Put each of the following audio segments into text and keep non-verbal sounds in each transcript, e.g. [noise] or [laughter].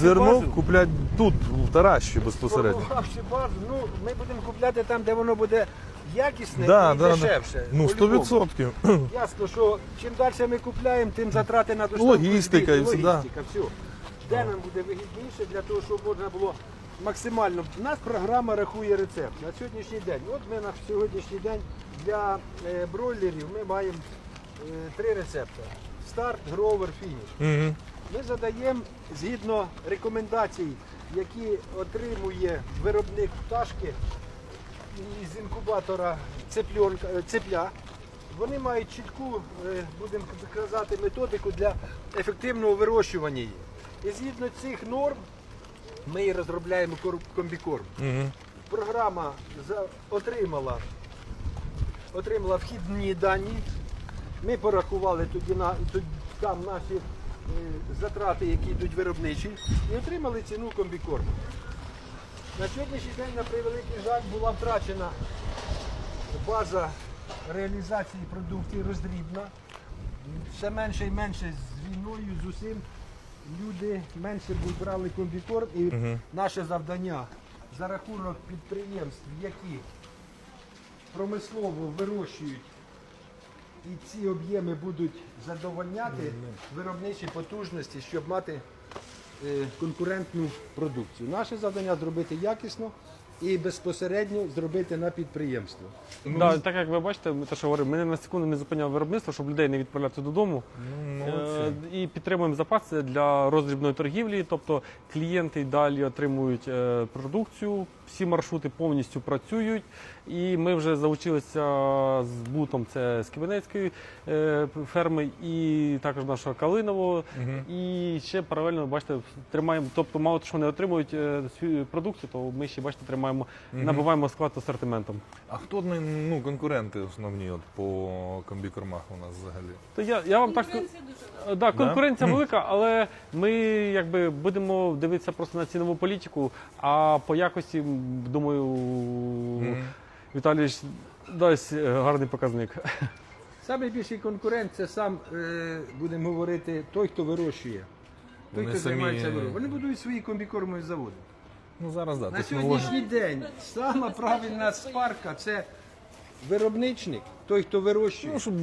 зерно базу. купляти тут, в Таращі безпосередньо. Базу, ну ми будемо купляти там, де воно буде якісне Да, і да, да. дешевше. Ну, по-любому. 100%. [clears throat] Ясно, що чим далі ми купляємо, тим затрати на доставку. Логістика і все, да. Логістика, все. Де нам буде вигідніше для того, щоб можна було максимально. У нас програма рахує рецепт на сьогоднішній день. От ми на сьогоднішній день для е, бройлерів ми маємо е, три рецепти: старт, гровер, фініш. Мгм. Ми задаємо згідно рекомендацій, які отримує виробник пташки із інкубатора е, цепля. Вони мають чітку, е, будемо казати, методику для ефективного вирощування її. І згідно цих норм ми і розробляємо комбікорм. Мгм. Програма отримала, отримала вхідні дані. Ми порахували тоді на там наші затрати, які йдуть виробничі, і отримали ціну комбікорму. На сьогоднішній день, на превеликий жаль, була втрачена база реалізації продукції роздрібна. Все менше і менше з війною, з усім люди менше брали комбікорм і наше завдання за рахунок підприємств, які промислово вирощують і ці об'єми будуть задовольняти виробничі потужності, щоб мати е, конкурентну продукцію. Наше завдання зробити якісно і безпосередньо зробити на підприємство. Да, так як ви бачите, ми те, що говоримо, ми не на секунду не зупиняємо виробництво, щоб людей не відправляти додому. Ну, Е. І підтримуємо запаси для роздрібної торгівлі. Тобто клієнти й далі отримують е, продукцію, всі маршрути повністю працюють. І ми вже заучилися з бутом це з Кибенецької е, ферми і також нашого Калинового. І ще паралельно, бачите, тримаємо, тобто мало того, що вони отримують е, свою продукцію, то ми ще бачите, тримаємо, набиваємо склад асортиментом. А хто ну, конкуренти основні от, по комбікормах у нас взагалі? То я, я вам так скажу. Конкуренція дуже велика. Е, Да, конкуренція велика, але ми якби будемо дивитися просто на цінову політику, а по якості, м, думаю, Віталійович дасть е, гарний показник. Саме більший конкурент це сам, е, будемо говорити, той, хто вирощує. Той, Вони хто самі- займається вирощуванням. Вони будують свої комбікормові заводи. Ну зараз да, На сьогоднішній день сама правильна спарка це виробничник, той, хто вирощує. Ну, щоб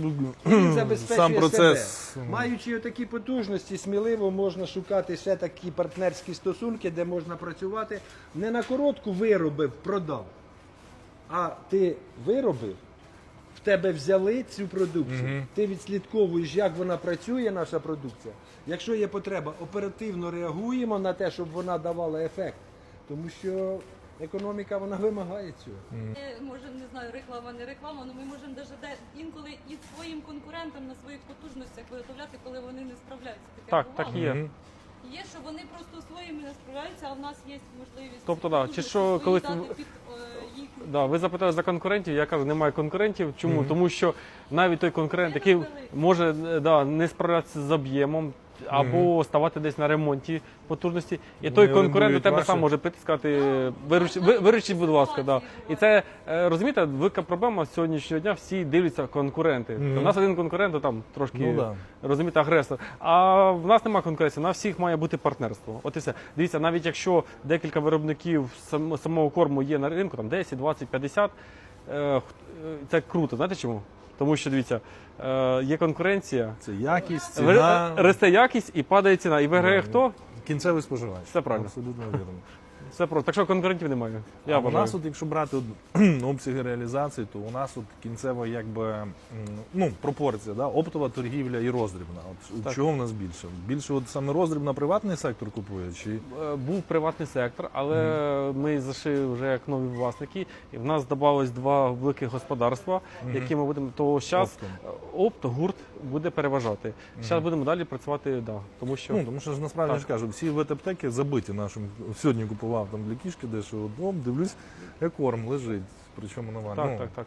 Він забезпечує сам процес. себе. Маючи такі потужності, сміливо можна шукати ще такі партнерські стосунки, де можна працювати не на коротку виробив, продав, а ти виробив, в тебе взяли цю продукцію, ти відслідковуєш, як вона працює, наша продукція. Якщо є потреба, оперативно реагуємо на те, щоб вона давала ефект. Тому що економіка вона вимагає цього. Може, не знаю, реклама, не реклама, але ми можемо даже де інколи і своїм конкурентам на своїх потужностях виготовляти, коли вони не справляються. Таке Так, бувало. так є. Є, що вони просто своїми не справляються, а в нас є можливість. Тобто, да, чи потужності що свої колись дати під е, їх. Да, ви запитали за конкурентів, я кажу, немає конкурентів. Чому? Тому що навіть той конкурент, який може е, да, не справлятися з об'ємом або ставати десь на ремонті потужності, і той конкурент до орендують тебе сам може прийти і сказати, виручіть, виручіть, будь ласка. Да. І це е, розумієте, велика проблема з сьогоднішнього дня. Всі дивляться конкуренти. У нас один конкурент, то там трошки Ну, да. розумієте, агресор. А в нас немає конкуренції, на всіх має бути партнерство. От і все. Дивіться, навіть якщо декілька виробників сам- самого корму є на ринку, там 10, 20, 50, е, х- е, це круто. Знаєте чому? Тому що дивіться, е, є конкуренція, Це якість, ціна, росте якість і падає ціна. І виграє Да. хто? кінцевий споживач. Все правильно. Абсолютно вірно. Все просто. Так що конкурентів немає. Я а у вважаю. нас, от, якщо брати от, [clears throat] обсяги реалізації, то у нас от кінцева якби ну, пропорція, да? оптова торгівля і роздрібна. От, Так. чого в нас більше? Більше от саме роздрібна приватний сектор купує? Чи Е, Був приватний сектор, але ми зайшли вже як нові власники, і в нас додалось два великих господарства, які ми будемо то зараз опт, гурт буде переважати. Зараз будемо далі працювати, да, тому що Ну, тому що ж насправді Так. ж кажу, всі ветаптеки забиті нашим. Сьогодні купував там для кішки, де що оп, дивлюсь, екорм лежить. Причому нова. так, ну, так, так.